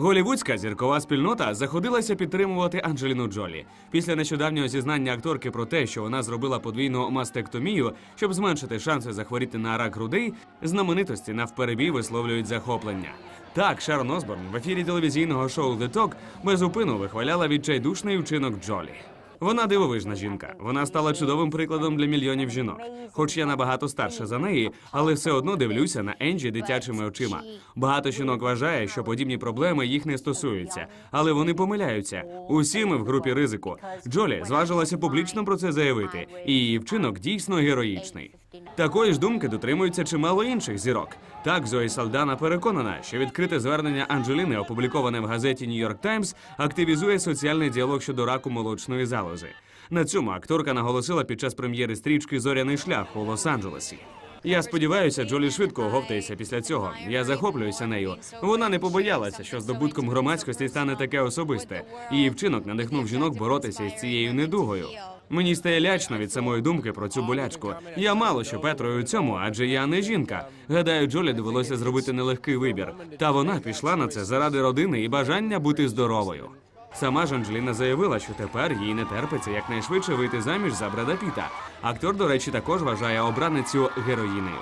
Голівудська зіркова спільнота заходилася підтримувати Анджеліну Джолі після нещодавнього зізнання акторки про те, що вона зробила подвійну мастектомію, щоб зменшити шанси захворіти на рак грудей. Знаменитості навперебій висловлюють захоплення. Так, Шарон Осборн в ефірі телевізійного шоу «The Talk» безупину вихваляла відчайдушний вчинок Джолі. Вона дивовижна жінка. Вона стала чудовим прикладом для мільйонів жінок. Хоч я набагато старша за неї, але все одно дивлюся на Енджі дитячими очима. Багато жінок вважає, що подібні проблеми їх не стосуються, але вони помиляються. Усі ми в групі ризику. Джолі зважилася публічно про це заявити, і її вчинок дійсно героїчний. Такої ж думки дотримуються чимало інших зірок. Так, Зої Салдана переконана, що відкрите звернення Анджеліни, опубліковане в газеті Нью-Йорк Таймс, активізує соціальний діалог щодо раку молочної залози. На цьому акторка наголосила під час прем'єри стрічки Зоряний шлях у Лос-Анджелесі. Я сподіваюся, Джолі швидко оговтається після цього. Я захоплююся нею. Вона не побоялася, що здобутком громадськості стане таке особисте. Її вчинок надихнув жінок боротися із цією недугою. Мені стає лячно від самої думки про цю болячку. Я мало що Петрою у цьому, адже я не жінка. Гадаю, Джолі довелося зробити нелегкий вибір. Та вона пішла на це заради родини і бажання бути здоровою. Сама ж Анджеліна заявила, що тепер їй не терпиться якнайшвидше вийти заміж за Бреда Піта. Актор, до речі, також вважає обраницю героїнею.